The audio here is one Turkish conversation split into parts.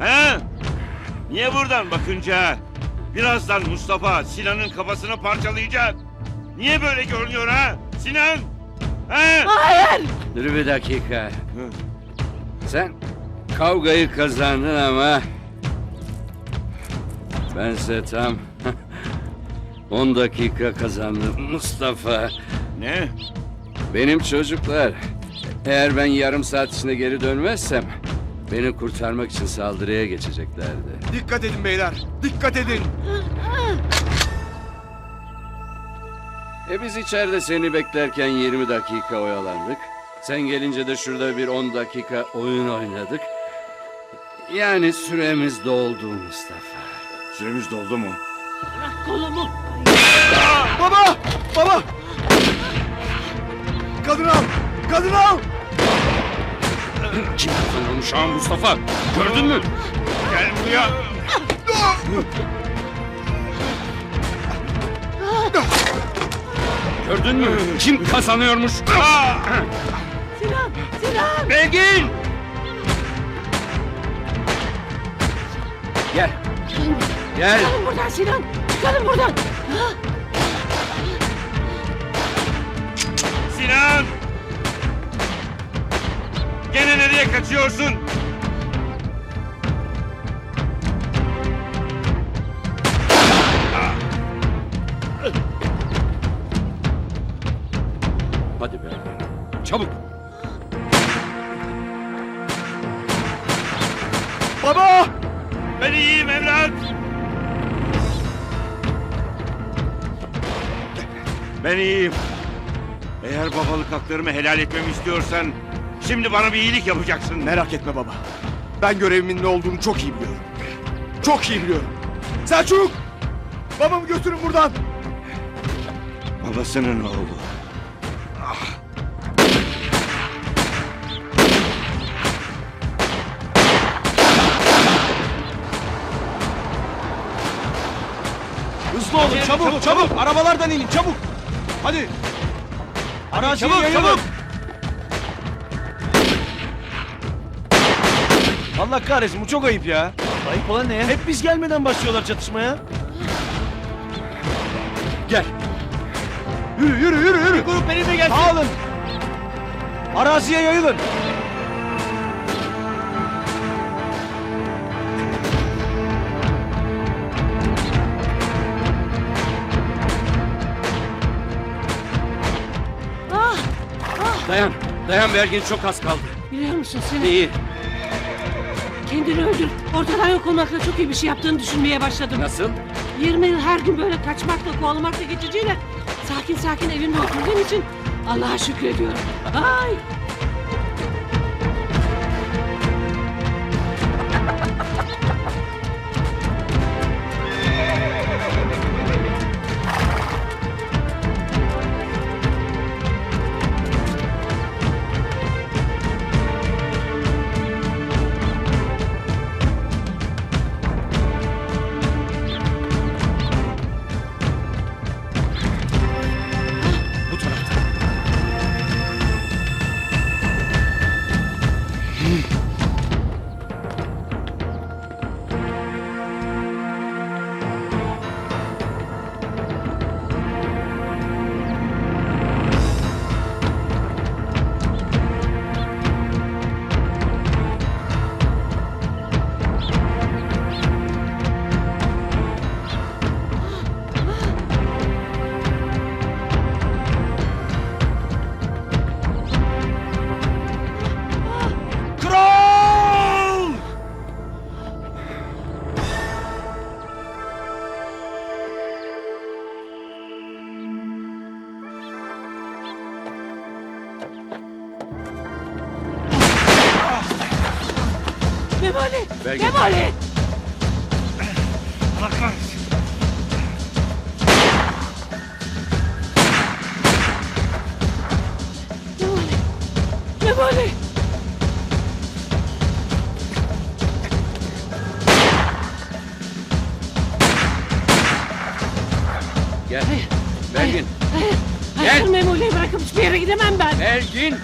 He? Niye buradan bakınca birazdan Mustafa Sinan'ın kafasını parçalayacak? Niye böyle görünüyor ha? Sinan! He? Hayır. Dur bir dakika. Sen kavgayı kazandın ama... Bense tam 10 dakika kazandım Mustafa. Ne? Benim çocuklar eğer ben yarım saat içinde geri dönmezsem beni kurtarmak için saldırıya geçeceklerdi. Dikkat edin beyler. Dikkat edin. E biz içeride seni beklerken 20 dakika oyalandık. Sen gelince de şurada bir 10 dakika oyun oynadık. Yani süremiz doldu Mustafa. Süremiz doldu mu? Bırak kolumu. Baba! Baba! Kadını al! Kadını al! Kim kazanıyormuş ha Mustafa? Gördün mü? Gel buraya! Gördün mü? Kim kazanıyormuş? Sinan. Sinan. Belgin! Gel. Gel. Çıkalım buradan Sinan. Çıkalım buradan. Sinan! Gene nereye kaçıyorsun? Hadi be. Çabuk. Baba! Ben iyiyim evlat. Ben iyiyim. Eğer babalık haklarımı helal etmemi istiyorsan şimdi bana bir iyilik yapacaksın. Merak etme baba. Ben görevimin ne olduğunu çok iyi biliyorum. Çok iyi biliyorum. Selçuk! Babamı götürün buradan. Babasının oğlu. Hızlı olun çabuk çabuk, Arabalardan inin çabuk. Hadi. Araziye çabuk, yayılın. çabuk. Allah kahretsin bu çok ayıp ya. Ayıp olan ne ya? Hep biz gelmeden başlıyorlar çatışmaya. Gel. Yürü yürü yürü yürü. Grup benimle gelsin. Dağılın. Araziye yayılın. Ah. Dayan. Dayan Belgin çok az kaldı. Biliyor musun Sinan? İyi. Kendini öldür. Ortadan yok olmakla çok iyi bir şey yaptığını düşünmeye başladım. Nasıl? 20 yıl her gün böyle kaçmakla kovalamakla geçeceğine sakin sakin evimde oturduğum için Allah'a şükrediyorum. Ay. Memoli. Belgin. Memoli. Allah kahretsin. Gel. Belgin. Hayır. Gel. Hayır Memoli'yi bırakıp hiçbir yere gidemem ben. Belgin.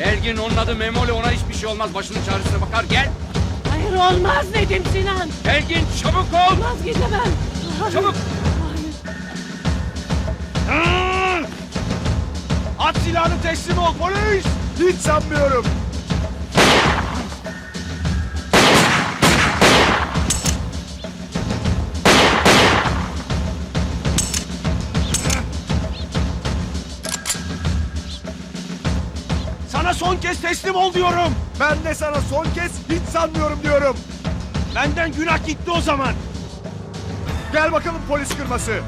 Belgin onun adı Memoli ona hiçbir şey olmaz. Başının çaresine bakar. Gel. olmaz dedim Sinan. Belgin çabuk ol. Olmaz gidemem. Çabuk. At silahını teslim ol polis. Hiç sanmıyorum. Kez teslim ol diyorum. Ben de sana son kez hiç sanmıyorum diyorum. Benden günah gitti o zaman. Gel bakalım polis kırması.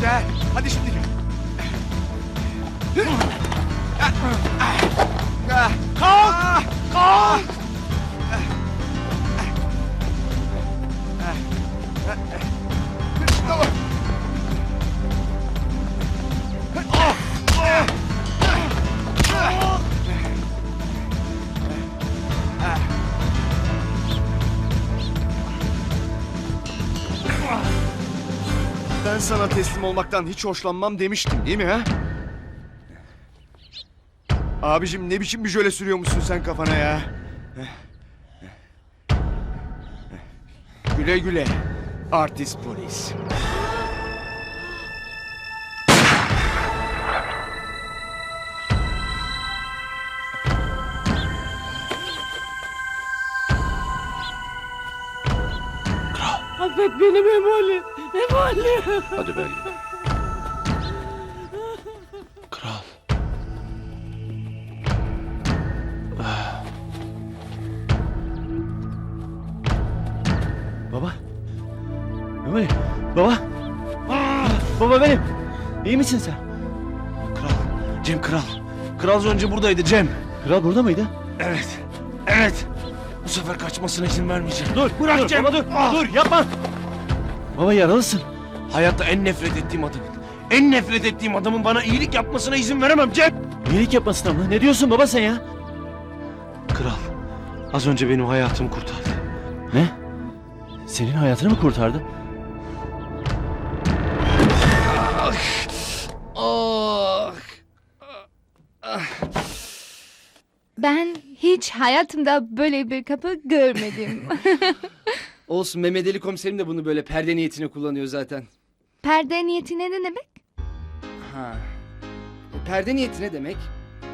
Gel. Hadi şimdi teslim olmaktan hiç hoşlanmam demiştim değil mi ha? Abicim ne biçim bir jöle sürüyormuşsun sen kafana ya? Güle güle. Artist polis. Affet beni Memoli. Memoli. Hadi Belgin. Kral. Baba. Memoli. Baba. Baba benim. İyi misin sen? Kral. Cem kral. Kral az önce buradaydı Cem. Kral burada mıydı? Evet. Evet. Bu sefer kaçmasına izin vermeyeceğim. Dur. Bırak dur, Cem. baba dur, dur yapma. Baba yaralısın. Hayatta en nefret ettiğim adamın. En nefret ettiğim adamın bana iyilik yapmasına izin veremem Cem. İyilik yapmasına mı? Ne diyorsun baba sen ya? Kral. Az önce benim hayatımı kurtardı. Ne? Senin hayatını mı kurtardı? Ben hiç hayatımda böyle bir kapı görmedim. Olsun Mehmet Ali komiserim de bunu böyle perde niyetine kullanıyor zaten. Perde niyetine ne demek? Ha. E, Perde niyeti ne demek?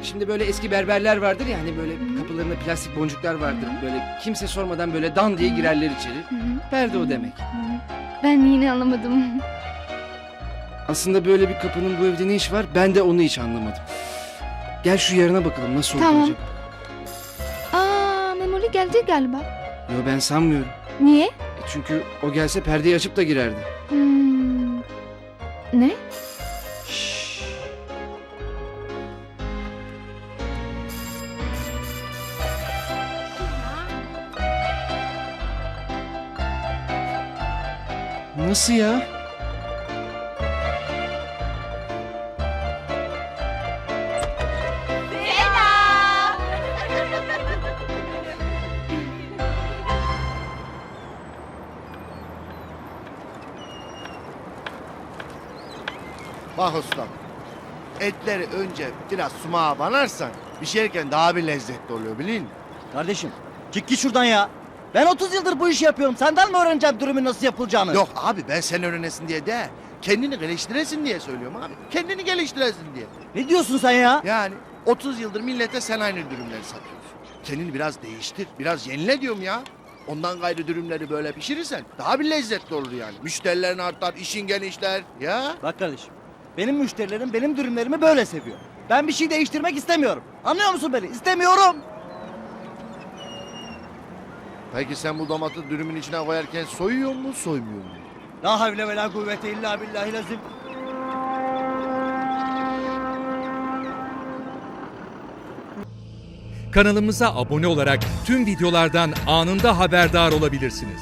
Şimdi böyle eski berberler vardır ya hani böyle kapılarında plastik boncuklar vardır. Böyle kimse sormadan böyle dan diye girerler içeri. Perde o demek. hı. Ben yine anlamadım. Aslında böyle bir kapının bu evde ne iş var ben de onu hiç anlamadım. Gel şu yarına bakalım nasıl Tamam. olacak. Aa, Memoli geldi galiba. Yo ben sanmıyorum. Niye? E, Çünkü o gelse perdeyi açıp da girerdi. Hmm. Ne? Nasıl ya? Bak ustam. Etleri önce biraz sumağa banarsan pişerken daha bir lezzetli oluyor biliyor musun? Kardeşim çık git şuradan ya. Ben 30 yıldır bu işi yapıyorum. Senden mi öğreneceğim dürümün nasıl yapılacağını? Yok abi ben sen öğrenesin diye de kendini geliştiresin diye söylüyorum abi. Kendini geliştiresin diye. Ne diyorsun sen ya? Yani 30 yıldır millete sen aynı dürümleri satıyorsun. Kendini biraz değiştir, biraz yenile diyorum ya. Ondan gayrı dürümleri böyle pişirirsen daha bir lezzetli olur yani. Müşterilerin artar, işin genişler. Ya Bak kardeşim. Benim müşterilerim benim dürümlerimi böyle seviyor. Ben bir şey değiştirmek istemiyorum. Anlıyor musun beni? İstemiyorum. Peki sen bu domatı dürümün içine koyarken soyuyor mu soymuyor mu? La havle ve la kuvvete illa billahi lazim. Kanalımıza abone olarak tüm videolardan anında haberdar olabilirsiniz.